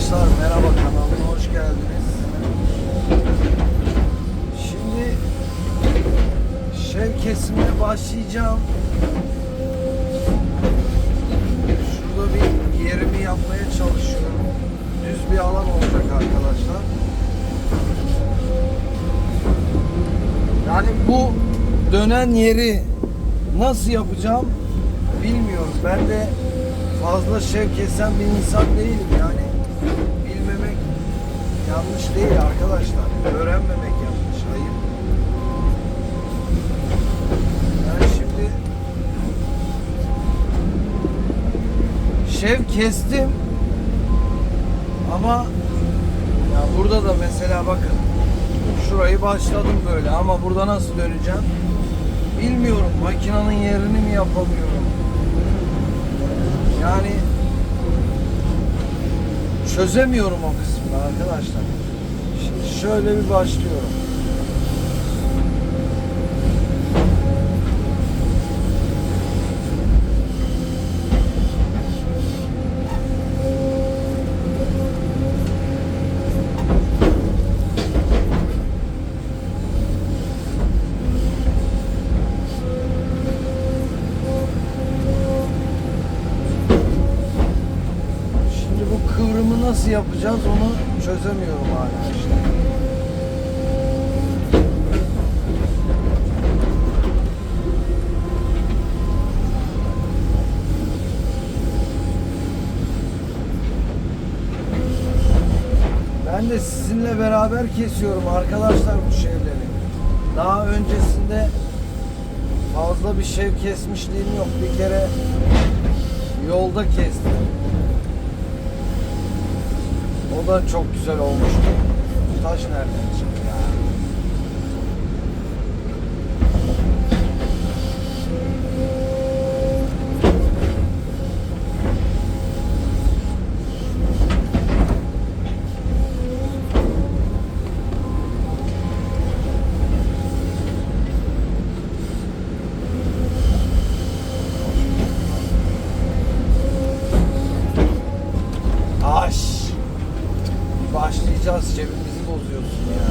Arkadaşlar merhaba kanalıma hoş geldiniz. Şimdi şev kesimine başlayacağım. Şurada bir yerimi yapmaya çalışıyorum. Düz bir alan olacak arkadaşlar. Yani bu dönen yeri nasıl yapacağım bilmiyorum. Ben de fazla şev kesen bir insan değilim yani. Yanlış değil arkadaşlar. Öğrenmemek yanlış. Hayır. Ben şimdi şev kestim ama ya burada da mesela bakın şurayı başladım böyle ama burada nasıl döneceğim bilmiyorum makinenin yerini mi yapamıyorum yani çözemiyorum o kısmını arkadaşlar. Şimdi şöyle bir başlıyorum nasıl yapacağız onu çözemiyorum hala işte. Ben de sizinle beraber kesiyorum arkadaşlar bu şeyleri. Daha öncesinde fazla bir şey kesmişliğim yok. Bir kere yolda kestim. O da çok güzel olmuştu. Taş nereden çıktı Başlayacağız cebimizi bozuyorsun ya.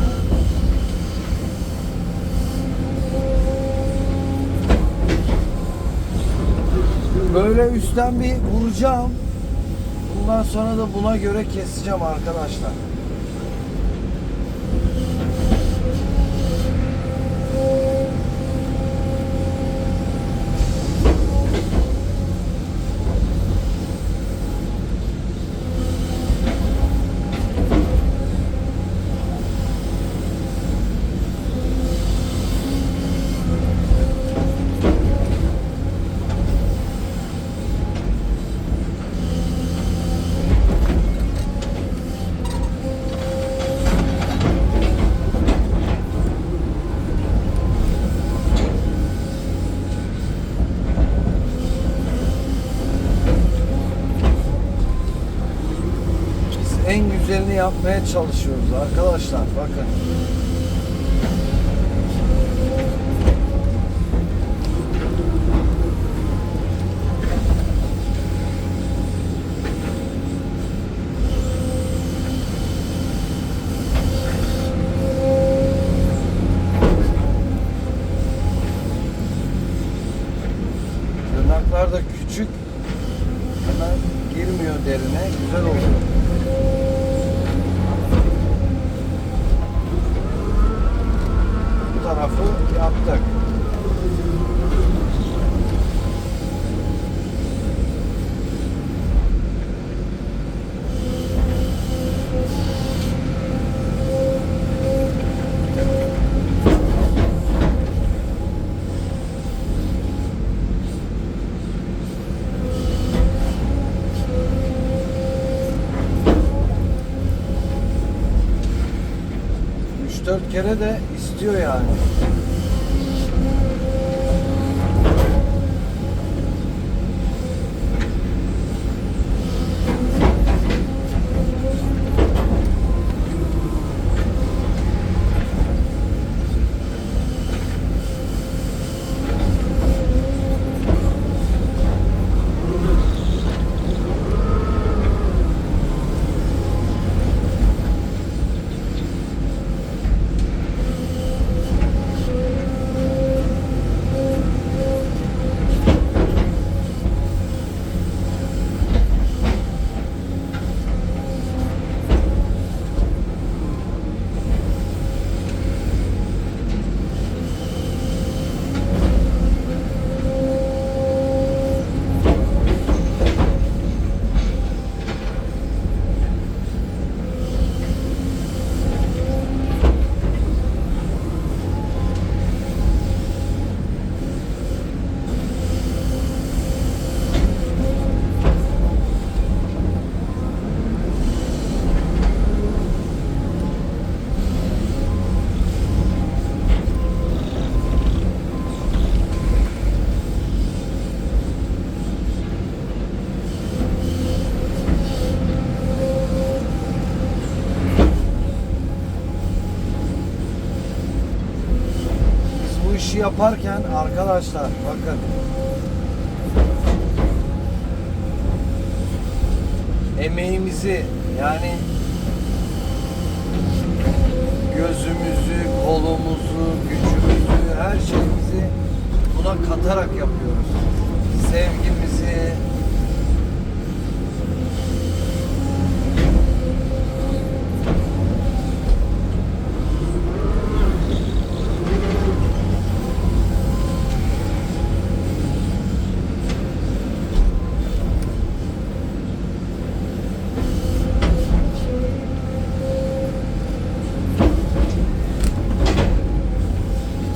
Böyle üstten bir vuracağım. Bundan sonra da buna göre keseceğim arkadaşlar. Yapmaya çalışıyoruz arkadaşlar. Bakın. Tırnaklar da küçük. Hemen girmiyor derine. Güzel oluyor. Tarafı yaptık. Üç dört kere de istiyor yani. Yaparken arkadaşlar bakın emeğimizi yani gözümüzü, kolumuzu, gücümüzü, her şeyimizi buna katarak yapıyoruz. Sevgimizi,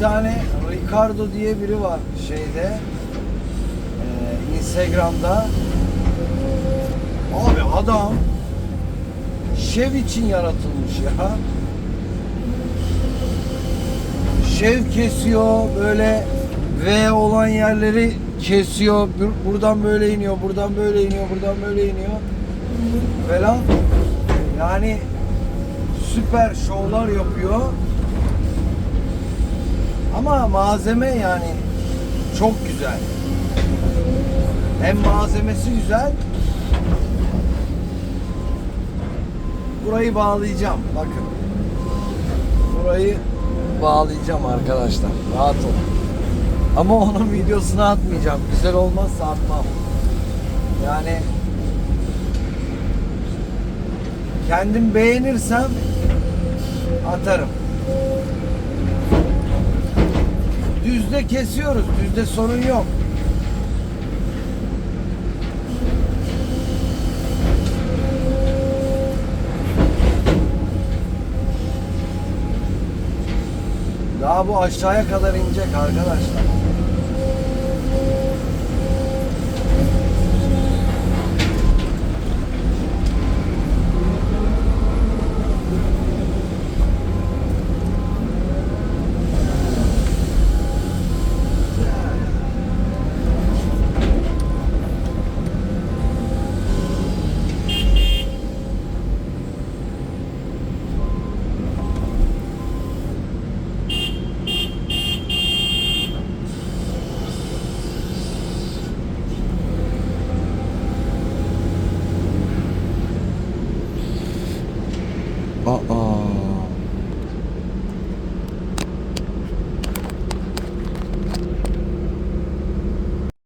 tane Ricardo diye biri var şeyde eee, Instagram'da. Abi adam şev için yaratılmış ya. Şev kesiyor böyle V olan yerleri kesiyor. Bur- buradan böyle iniyor buradan böyle iniyor buradan böyle iniyor falan. Yani süper şovlar yapıyor ama malzeme yani çok güzel. Hem malzemesi güzel. Burayı bağlayacağım. Bakın. Burayı bağlayacağım arkadaşlar. Rahat olun. Ama onun videosunu atmayacağım. Güzel olmazsa atmam. Yani kendim beğenirsem atarım. Düzde kesiyoruz. Düzde sorun yok. Daha bu aşağıya kadar inecek arkadaşlar.